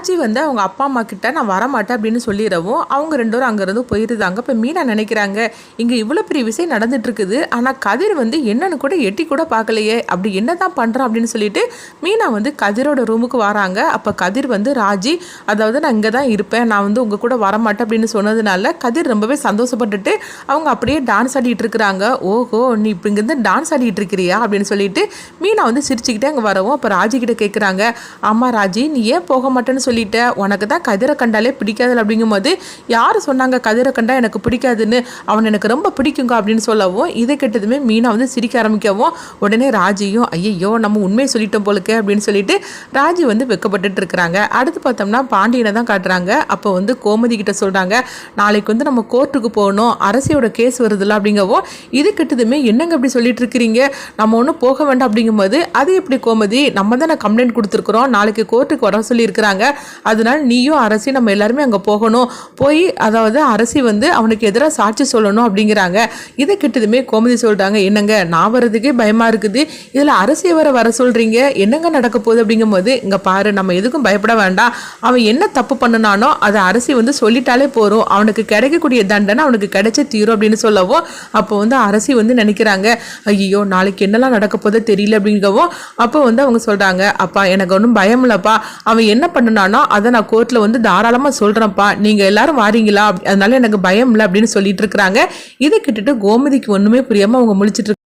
ராஜி வந்து அவங்க அப்பா அம்மா கிட்ட நான் வரமாட்டேன் அப்படின்னு சொல்லிடவும் அவங்க ரெண்டு பேரும் அங்கேருந்து போயிருந்தாங்க இப்போ மீனா நினைக்கிறாங்க இங்கே இவ்வளோ பெரிய விஷயம் நடந்துட்டு இருக்குது ஆனால் கதிர் வந்து என்னன்னு கூட எட்டி கூட பார்க்கலையே. அப்படி என்ன தான் பண்ணுறான் அப்படின்னு சொல்லிட்டு மீனா வந்து கதிரோட ரூமுக்கு வராங்க. அப்போ கதிர் வந்து ராஜி அதாவது நான் இங்கே தான் இருப்பேன். நான் வந்து உங்கள் கூட வரமாட்டேன் அப்படின்னு சொன்னதுனால கதிர் ரொம்பவே சந்தோஷப்பட்டுட்டு அவங்க அப்படியே டான்ஸ் ஆடிட்டு இருக்கிறாங்க. ஓஹோ நீ இப்போ இங்கேருந்து டான்ஸ் ஆடிட்டு இருக்கிறியா? அப்படின்னு சொல்லிட்டு மீனா வந்து சிரிச்சுக்கிட்டே அங்கே வரவும் அப்போ ராஜி கிட்ட கேட்குறாங்க ஆமாம் ராஜி நீ ஏன் போக மாட்டேன்னு சொல்லிட்ட உனக்கு தான் கதிரை கண்டாலே பிடிக்காது அப்படிங்கும்போது யார் சொன்னாங்க கதிரை கண்டா எனக்கு பிடிக்காதுன்னு? அவன் எனக்கு ரொம்ப பிடிக்குங்க அப்படின்னு சொல்லவும் இதை கெட்டதுமே மீனா வந்து சிரிக்க ஆரம்பிக்கவும் உடனே ராஜியும் ஐயையோ நம்ம உண்மையை சொல்லிட்டோம் போலுக்கு அப்படின்னு சொல்லிட்டு ராஜி வந்து வெக்கப்பட்டுட்டு இருக்கிறாங்க. அடுத்து பார்த்தோம்னா பாண்டியனை தான் காட்டுறாங்க. அப்போ வந்து கோமதி கிட்ட சொல்கிறாங்க நாளைக்கு வந்து நம்ம கோர்ட்டுக்கு போகணும். அரசியோட கேஸ் வருதுல்ல அப்படிங்கவும் இது கெட்டதுமே என்னங்க இப்படி சொல்லிட்டு இருக்கிறீங்க? நம்ம ஒன்றும் போக வேண்டாம் அப்படிங்கும்போது அது எப்படி கோமதி? நம்ம தானே கம்ப்ளைண்ட் கொடுத்துருக்குறோம். நாளைக்கு கோர்ட்டுக்கு வர சொல்லியிருக்கிறாங்க. அதனால நீயும் அரசி நம்ம எல்லாருமே அங்கே போகணும். போய் அதாவது அரசி வந்து அவனுக்கு எதிராக சாட்சி சொல்லணும் அப்படிங்கிறாங்க. இதை கிட்டதுமே கோமதி சொல்கிறாங்க என்னங்க நான் வர்றதுக்கே பயமாக இருக்குது? இதில் அரசியை வர வர சொல்கிறீங்க என்னங்க நடக்க போகுது அப்படிங்கும்போது இங்கே பாரு நம்ம எதுக்கும் பயப்பட வேண்டாம். அவன் என்ன தப்பு பண்ணுனானோ அதை அரசி வந்து சொல்லிட்டாலே போகிறோம் அவனுக்கு கிடைக்கக்கூடிய தண்டனை அவனுக்கு கிடைச்ச தீரும் அப்படின்னு சொல்லவும் அப்போ வந்து அரசி வந்து நினைக்கிறாங்க. ஐயோ நாளைக்கு என்னெல்லாம் நடக்க போதோ தெரியல அப்படிங்கவும் அப்போ வந்து அவங்க சொல்கிறாங்க அப்பா எனக்கு ஒன்றும் பயம் இல்லைப்பா. அவன் என்ன பண்ணனும் அதை நான் கோர்ட்டில் வந்து தாராளமாக சொல்கிறேன்ப்பா நீங்கள் எல்லாரும் வாரீங்களா? அதனால எனக்கு பயம் இல்லை அப்படின்னு சொல்லிட்டு இருக்கிறாங்க. இதை கிட்டுட்டு கோமதிக்கு ஒன்றுமே புரியாமல் அவங்க முழிச்சிட்டு